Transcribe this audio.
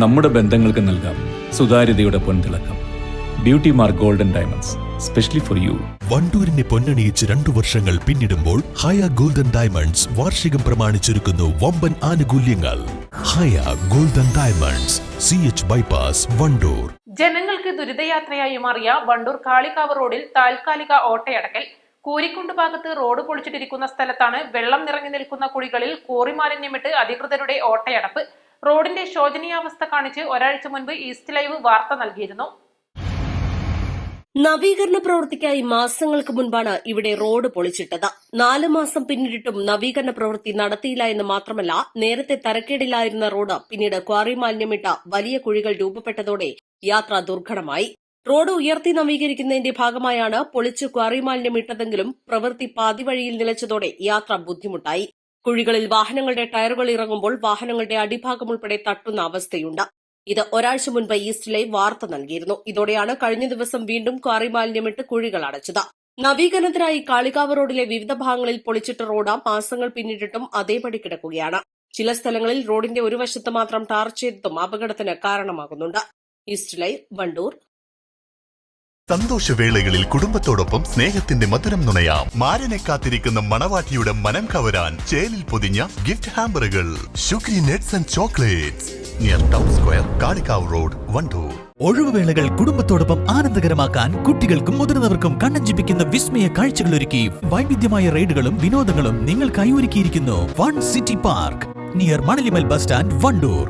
നമ്മുടെ ബന്ധങ്ങൾക്ക് നൽകാം. സുതാര്യതയുടെ പൊൻതിളക്കം. Beauty mark golden diamonds specially for you വണ്ടൂരിനെ പൊന്നണിയിച്ച് രണ്ടു വർഷങ്ങൾ പിന്നിടുമ്പോൾ ഹയ ഗോൾഡൻ ഡയമണ്ട്സ് വാർഷികം പ്രമാണിച്ചൊരുക്കുന്നു വമ്പൻ ആനുകൂല്യങ്ങൾ. Haya golden diamonds C H bypass Wandoor. ജനങ്ങൾക്ക് ദുരിതയാത്രയായി മാറിയ വണ്ടൂർ കാളികാവ് റോഡിൽ താൽക്കാലിക ഓട്ടയടക്കൽ. കൂരിക്കുണ്ട് ഭാഗത്ത് റോഡ് പൊളിച്ചിട്ടിരിക്കുന്ന സ്ഥലത്താണ് വെള്ളം നിറഞ്ഞു നിൽക്കുന്ന കുഴികളിൽ കോറി മാലിന്യമിട്ട് അധികൃതരുടെ ഓട്ടയടപ്പ്. റോഡിന്റെ ശോചനീയാവസ്ഥ കാണിച്ച് ഒരാഴ്ച മുൻപ് ഈസ്റ്റ് ലൈവ് വാർത്ത നൽകിയിരുന്നു. നവീകരണ പ്രവൃത്തിക്കായി മാസങ്ങൾക്ക് മുൻപാണ് ഇവിടെ റോഡ് പൊളിച്ചിട്ടത്. നാല് മാസം പിന്നിട്ടിട്ടും നവീകരണ പ്രവൃത്തി നടത്തിയില്ല എന്ന് മാത്രമല്ല നേരത്തെ തരക്കേടില്ലായിരുന്ന റോഡ് പിന്നീട് ക്വാറി മാലിന്യമിട്ട വലിയ കുഴികൾ രൂപപ്പെട്ടതോടെ യാത്ര ദുർഘടമായി. റോഡ് ഉയർത്തി നവീകരിക്കുന്നതിന്റെ ഭാഗമായാണ് പൊളിച്ച് ക്വാറി മാലിന്യമിട്ടതെങ്കിലും പ്രവൃത്തി പാതിവഴിയിൽ നിലച്ചതോടെ യാത്ര ബുദ്ധിമുട്ടായി. കുഴികളിൽ വാഹനങ്ങളുടെ ടയറുകൾ ഇറങ്ങുമ്പോൾ വാഹനങ്ങളുടെ അടിഭാഗം ഉൾപ്പെടെ തട്ടുന്ന അവസ്ഥയുണ്ട്. ഇത് ഒരാഴ്ച മുൻപ് ഈസ്റ്റിലെ വാർത്ത നൽകിയിരുന്നു. ഇതോടെയാണ് കഴിഞ്ഞ ദിവസം വീണ്ടും ക്വാറി മാലിന്യമിട്ട് കുഴികൾ അടച്ചത്. നവീകരണത്തിനായി കാളികാവ് റോഡിലെ വിവിധ ഭാഗങ്ങളിൽ പൊളിച്ചിട്ട റോഡ് മാസങ്ങൾ പിന്നിട്ടിട്ടും അതേപടി കിടക്കുകയാണ്. ചില സ്ഥലങ്ങളിൽ റോഡിന്റെ ഒരു വശത്ത് മാത്രം ടാർ ചെയ്തതും അപകടത്തിന് കാരണമാകുന്നുണ്ട്. ഈസ്റ്റ് ലൈവ് വണ്ടൂർ സന്തോഷവേളകളിൽ കുടുംബത്തോടൊപ്പം സ്നേഹത്തിന്റെ മധുരം നുണയാം. മാരനെ കാത്തിരിക്കുന്ന മണവാട്ടിയുടെ മനം കവരാൻ ചേലിൽ പൊതിഞ്ഞ gift ഹാമ്പറുകൾ sugary nuts and chocolates near town square Kalikavu road Wandoor. ഒഴിവുവേളകൾ കുടുംബത്തോടൊപ്പം ആനന്ദകരമാക്കാൻ കുട്ടികൾക്കും മുതിർന്നവർക്കും കണ്ണഞ്ചിപ്പിക്കുന്ന വിസ്മയ കാഴ്ചകൾ ഒരുക്കി. വൈവിധ്യമായ റൈഡുകളും വിനോദങ്ങളും നിങ്ങൾക്കായി ഒരുക്കിയിരിക്കുന്നു. One city park. Near Manalimal bus stand Wandoor.